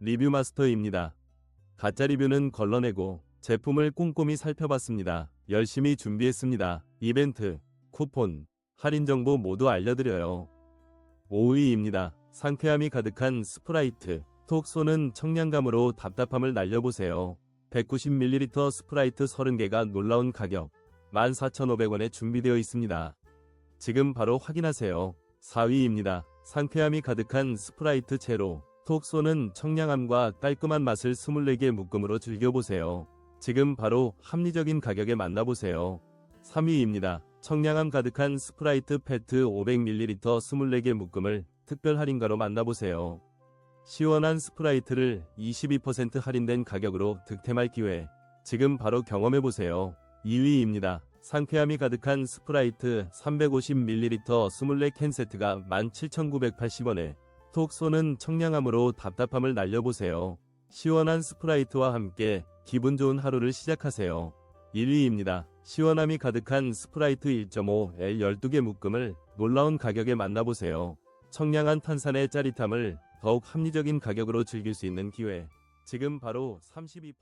리뷰 마스터입니다. 가짜 리뷰는 걸러내고 제품을 꼼꼼히 살펴봤습니다. 열심히 준비했습니다. 이벤트, 쿠폰, 할인 정보 모두 알려드려요. 5위입니다. 상쾌함이 가득한 스프라이트. 톡 쏘는 청량감으로 답답함을 날려보세요. 190ml 스프라이트 30개가 놀라운 가격 14,500원에 준비되어 있습니다. 지금 바로 확인하세요. 4위입니다. 상쾌함이 가득한 스프라이트 제로. 톡 쏘는 청량함과 깔끔한 맛을 24개 묶음으로 즐겨보세요. 지금 바로 합리적인 가격에 만나보세요. 3위입니다. 청량함 가득한 스프라이트 페트 500ml 24개 묶음을 특별 할인가로 만나보세요. 시원한 스프라이트를 22% 할인된 가격으로 득템할 기회. 지금 바로 경험해보세요. 2위입니다. 상쾌함이 가득한 스프라이트 350ml 24캔 세트가 17,980원에 톡 쏘는 청량함으로 답답함을 날려보세요. 시원한 스프라이트와 함께 기분 좋은 하루를 시작하세요. 1위입니다. 시원함이 가득한 스프라이트 1.5L 12개 묶음을 놀라운 가격에 만나보세요. 청량한 탄산의 짜릿함을 더욱 합리적인 가격으로 즐길 수 있는 기회. 지금 바로 32%